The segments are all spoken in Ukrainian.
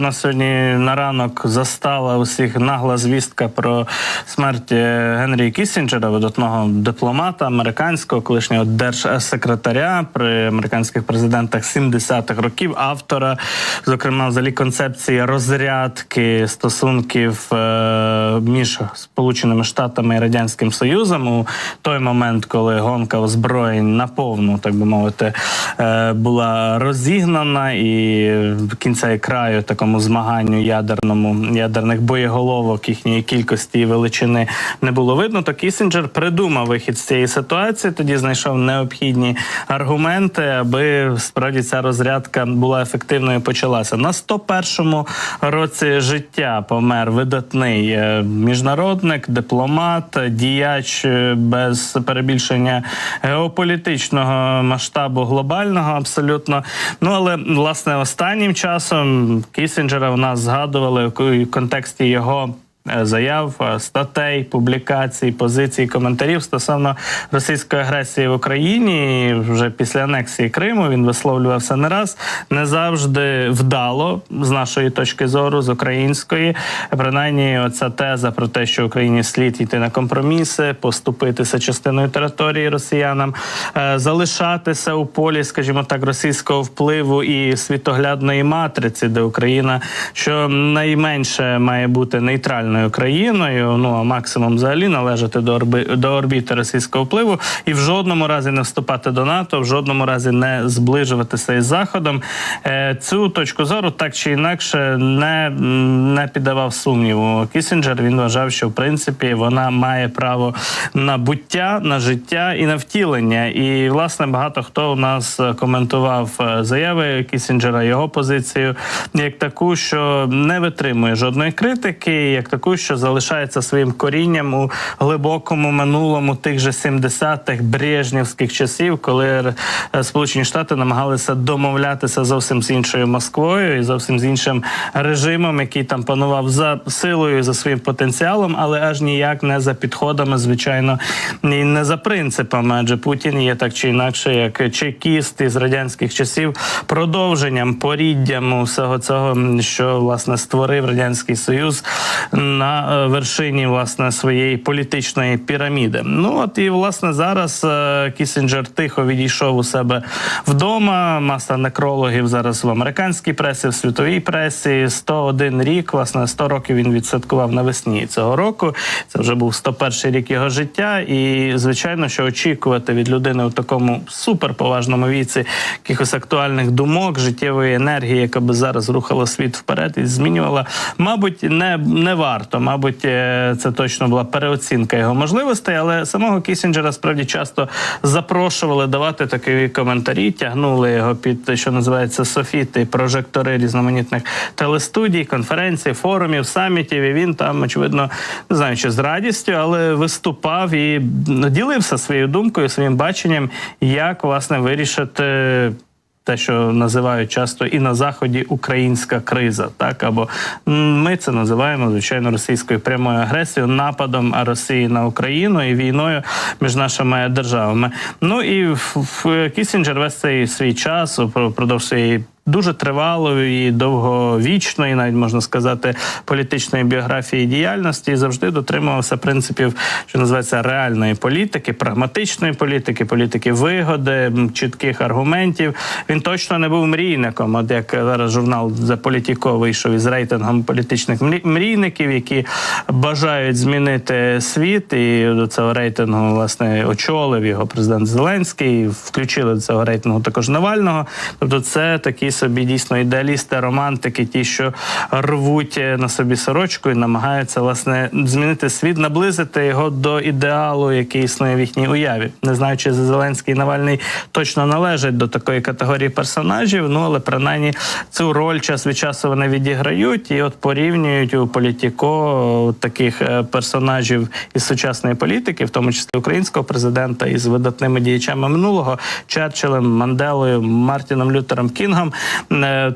Нас сьогодні на ранок застала усіх нагла звістка про смерть е, Генрі Кісінджера, видатного дипломата американського, колишнього держсекретаря при американських президентах 70-х років, автора, зокрема, взагалі концепції розрядки стосунків е, між Сполученими Штатами і Радянським Союзом у той момент, коли гонка озброєнь наповну, так би мовити, е, була розігнана і кінця і краю такому змаганню ядерному ядерних боєголовок їхньої кількості і величини не було видно. То Кісінджер придумав вихід з цієї ситуації. Тоді знайшов необхідні аргументи, аби справді ця розрядка була ефективною. і Почалася на 101-му році життя. Помер видатний е, міжнародник, дипломат, діяч е, без перебільшення геополітичного масштабу глобального, абсолютно. Ну але власне останнім часом Кісінджера в нас згадували в контексті його. Е, Заяв, е, статей, публікацій, позицій, коментарів стосовно російської агресії в Україні. Вже після анексії Криму він висловлювався не раз, не завжди вдало з нашої точки зору, з української. Принаймні, оця теза про те, що Україні слід йти на компроміси, поступитися частиною території росіянам, е, залишатися у полі, скажімо так, російського впливу і світоглядної матриці, де Україна що найменше має бути нейтральною країною, ну а максимум взагалі належати до орби до орбіти російського впливу, і в жодному разі не вступати до НАТО, в жодному разі не зближуватися із заходом. Е, Цю точку зору так чи інакше не, не піддавав сумніву. Кісінджер він вважав, що в принципі вона має право на буття, на життя і на втілення. І власне багато хто у нас коментував е, заяви Кісінджера, його позицію як таку, що не витримує жодної критики, як таку, що залишається своїм корінням у глибокому минулому тих же 70-х брежнівських часів, коли е, Сполучені Штати намагалися домовлятися зовсім з іншою Москвою і зовсім з іншим режимом, який там панував за силою, за своїм потенціалом, але аж ніяк не за підходами, звичайно, і не за принципами. Адже Путін є так чи інакше, як чекіст із радянських часів, продовженням, поріддям усього цього, що власне створив радянський союз на е, вершині власне своєї політичної піраміди. Ну от і власне зараз е, Кісінджер тихо відійшов у себе вдома. Маса некрологів зараз в американській пресі, в світовій пресі. 101 рік, власне, 100 років він відсвяткував навесні цього року. Це вже був 101 рік його життя. І звичайно, що очікувати від людини у такому суперповажному віці якихось актуальних думок, життєвої енергії, яка би зараз рухала світ вперед і змінювала, мабуть, не, не варто. Мабуть, е, це точно була переоцінка його можливостей, але самого Кісінджера справді часто запрошували давати такі коментарі, тягнули його під що називається софіти, прожектори різноманітних телестудій, конференцій, форумів, самітів. І він там, очевидно, не знаю, чи з радістю, але виступав і ділився своєю думкою, своїм баченням, як власне вирішити. Те, що називають часто і на заході українська криза, так або ми це називаємо звичайно російською прямою агресією, нападом Росії на Україну і війною між нашими державами. Ну і в, Кісінджер весь цей свій час упродовж своєї дуже тривалої, довговічної, навіть можна сказати, політичної біографії і діяльності і завжди дотримувався принципів, що називається реальної політики, прагматичної політики, політики вигоди, чітких аргументів. Він точно не був мрійником. От як зараз журнал за політіко вийшов із рейтингом політичних мрі- мрійників, які бажають змінити світ, і до цього рейтингу власне очолив його президент Зеленський. Включили до цього рейтингу також Навального. Тобто, це такі собі дійсно ідеалісти, романтики, ті, що рвуть на собі сорочку і намагаються власне змінити світ, наблизити його до ідеалу, який існує в їхній уяві. Не знаю, чи Зеленський і Навальний точно належать до такої категорії персонажів. Ну але принаймні цю роль час від часу вони відіграють і от порівнюють у політіко таких е, персонажів із сучасної політики, в тому числі українського президента, із видатними діячами минулого Черчиллем, Манделою, Мартіном Лютером Кінгом. Е,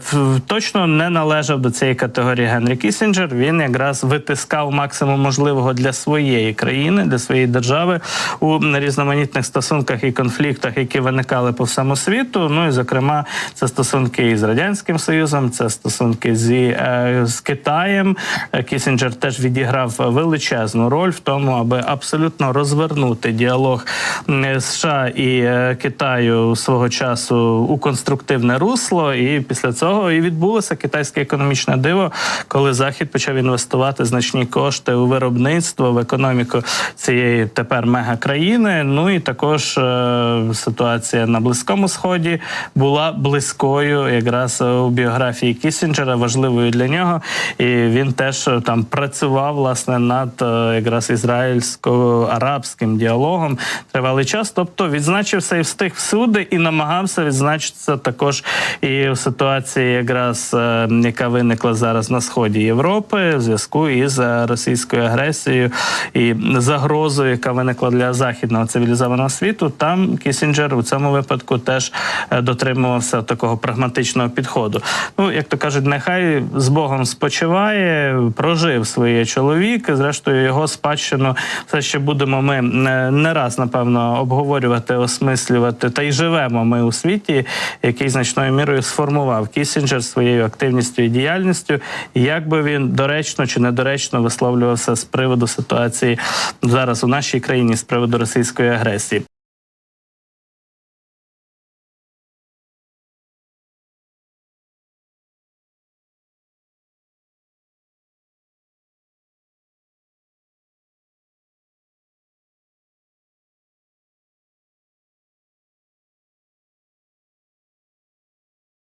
точно не належав до цієї категорії Генрі Кісінджер. Він якраз витискав максимум можливого для своєї країни, для своєї держави у різноманітних стосунках і конфліктах, які виникали по всьому світу. Ну і зокрема, це стосунки із радянським союзом, це стосунки зі е, з Китаєм. Е, Кісінджер теж відіграв величезну роль в тому, аби абсолютно розвернути діалог США і Китаю свого часу у конструктивне русло. І після цього і відбулося китайське економічне диво, коли Захід почав інвестувати значні кошти у виробництво, в економіку цієї тепер мегакраїни. Ну і також е, ситуація на Близькому Сході була близькою якраз у біографії Кісінджера, важливою для нього. І він теж е, там працював власне над е, якраз ізраїльсько-арабським діалогом тривалий час. Тобто відзначився і встиг всюди, і намагався відзначитися також і в ситуації, якраз е, яка виникла зараз на сході Європи, в зв'язку із е, російською агресією і загрозою, яка виникла для західного цивілізованого світу. Там Кісінджер у цьому випадку теж е, дотримувався такого прагматичного підходу. Ну як то кажуть, нехай з Богом спочиває, прожив своє чоловік. Зрештою, його спадщину все ще будемо ми не раз напевно обговорювати, осмислювати. Та й живемо ми у світі, який значною мірою сформував Кісінджер своєю активністю і діяльністю. І Як би він доречно чи недоречно висловлювався з приводу ситуації зараз у нашій країні з приводу російської агресії.